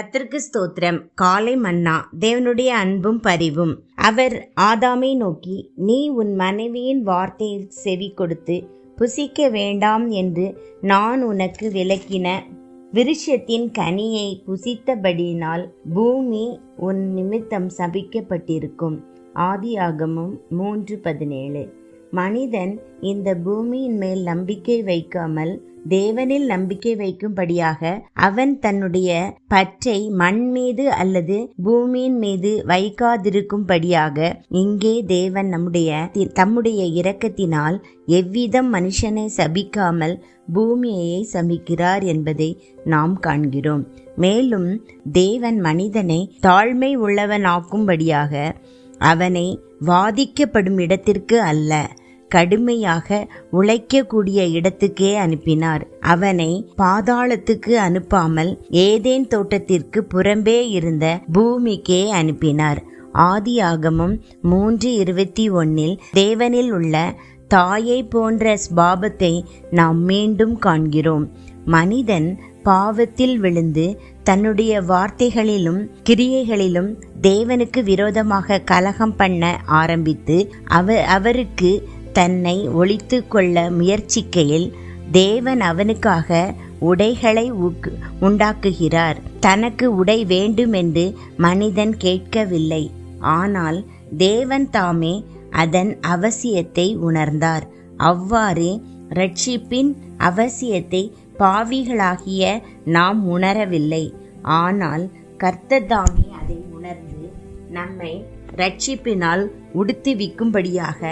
கத்திற்கு ஸ்தோத்திரம். காலை மன்னா தேவனுடைய அன்பும் பரிவும். அவர் ஆதாமை நோக்கி நீ உன் மனைவியின் வார்த்தையில் செவி கொடுத்து புசிக்க வேண்டாம் என்று நான் உனக்கு விளக்கின விருஷத்தின் கனியை புசித்தபடியினால் பூமி உன் நிமித்தம் சபிக்கப்பட்டிருக்கும். ஆதியாகமும் மூன்று பதினேழு. மனிதன் இந்த பூமியின் மேல் நம்பிக்கை வைக்காமல் தேவனில் நம்பிக்கை வைக்கும்படியாக அவன் தன்னுடைய பற்றை மண் மீது அல்லது பூமியின் மீது வைக்காதிருக்கும்படியாக இங்கே தேவன் நம்முடைய தம்முடைய இரக்கத்தினால் எவ்விதம் மனுஷனை சபிக்காமல் பூமியையை சமிக்கிறார் என்பதை நாம் காண்கிறோம். மேலும் தேவன் மனிதனை தாழ்மை உள்ளவனாக்கும்படியாக அவனை வாதிக்கப்படும் இடத்திற்கு அல்ல. கடுமையாக உழைக்கக்கூடிய இடத்துக்கே அனுப்பினார். அவனை பாதாளத்துக்கு அனுப்பாமல் ஏதேன் தோட்டத்திற்கு புறம்பே இருந்த பூமிக்கே அனுப்பினார். ஆதி ஆகமும் மூன்று இருபத்தி ஒன்னில் தேவனில் உள்ள தாயை போன்ற ஸ்பாபத்தை நாம் மீண்டும் காண்கிறோம். மனிதன் பாவத்தில் விழுந்து தன்னுடைய வார்த்தைகளிலும் கிரியைகளிலும் தேவனுக்கு விரோதமாக கலகம் பண்ண ஆரம்பித்து அவ அவருக்கு தன்னை ஒழித்து கொள்ள முயற்சிக்கையில் தேவன் அவனுக்காக உடைகளை உண்டாக்குகிறார். தனக்கு உடை வேண்டுமென்று மனிதன் கேட்கவில்லை. ஆனால் தேவன் தாமே அதன் அவசியத்தை உணர்ந்தார். அவ்வாறு ரட்சிப்பின் அவசியத்தை பாவிகளாகிய நாம் உணரவில்லை. ஆனால் கர்த்ததாமே அதை உணர்ந்து நம்மை ரட்சிப்பினால் உடுத்துவிக்கும்படியாக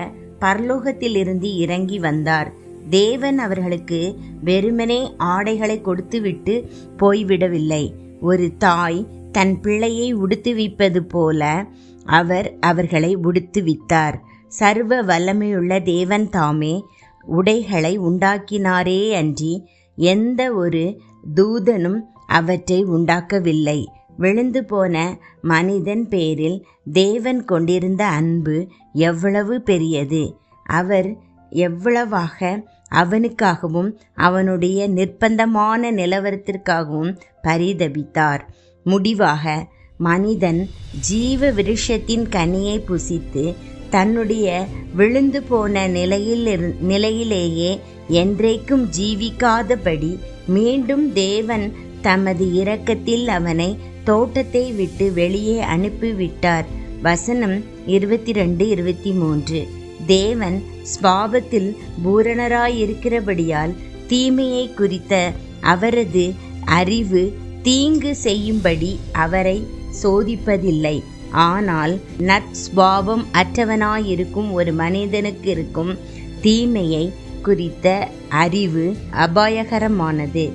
பரலோகத்திலிருந்து இறங்கி வந்தார். தேவன் அவர்களுக்கு வெறுமனே ஆடைகளை கொடுத்துவிட்டு போய்விடவில்லை. ஒரு தாய் தன் பிள்ளையை உடுத்துவிப்பது போல அவர் அவர்களை உடுத்துவித்தார். சர்வ வல்லமையுள்ள தேவன் தாமே உடைகளை உண்டாக்கினாரே அன்றி எந்த ஒரு தூதனும் அவற்றை உண்டாக்கவில்லை. விழுந்து போன மனிதன் பேரில் தேவன் கொண்டிருந்த அன்பு எவ்வளவு பெரியது. அவர் எவ்வளவாக அவனுக்காகவும் அவனுடைய நிர்பந்தமான நிலவரத்திற்காகவும் பரிதபித்தார். முடிவாக மனிதன் ஜீவ விருஷத்தின் கனியை புசித்து தன்னுடைய விழுந்து போன நிலையில் நிலையிலேயே என்றைக்கும் ஜீவிக்காதபடி மீண்டும் தேவன் தமது இரக்கத்தில் அவனை தோட்டத்தை விட்டு வெளியே அனுப்பிவிட்டார். வசனம் இருபத்தி ரெண்டு இருபத்தி மூன்று தேவன் ஸ்வாபத்தில் பூரணராயிருக்கிறபடியால் தீமையை குறித்த அவரது அறிவு தீங்கு செய்யும்படி அவரை சோதிப்பதில்லை. ஆனால் நற்ஸ்வாபம் அற்றவனாயிருக்கும் ஒரு மனிதனுக்கு இருக்கும் தீமையை குறித்த அறிவு அபாயகரமானது.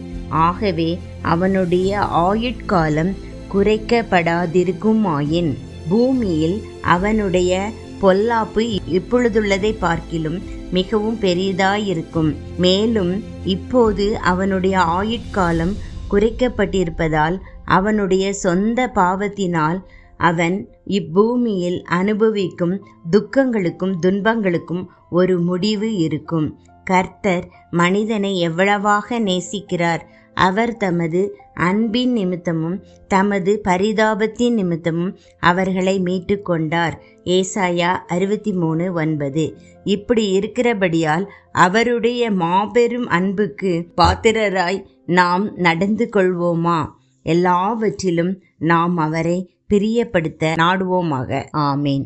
ஆகவே அவனுடைய ஆயுட்காலம் குறைக்கப்படாதிருக்குமாயின் பூமியில் அவனுடைய பொல்லாப்பு இப்பொழுதுள்ளதை பார்க்கிலும் மிகவும் பெரிதாயிருக்கும். மேலும் இப்போது அவனுடைய ஆயுட்காலம் குறைக்கப்பட்டிருப்பதால் அவனுடைய சொந்த பாவத்தினால் அவன் இப்பூமியில் அனுபவிக்கும் துக்கங்களுக்கும் துன்பங்களுக்கும் ஒரு முடிவு இருக்கும். கர்த்தர் மனிதனை எவ்வளவாக நேசிக்கிறார்? அவர் தமது அன்பின் நிமித்தமும் தமது பரிதாபத்தின் நிமித்தமும் அவர்களை மீட்டு கொண்டார் ஏசாயா அறுபத்தி மூணு ஒன்பது. இப்படி இருக்கிறபடியால் அவருடைய மாபெரும் அன்புக்கு பாத்திரராய் நாம் நடந்து கொள்வோமா? எல்லாவற்றிலும் நாம் அவரை பிரியப்படுத்த நாடுவோமாக. ஆமேன்.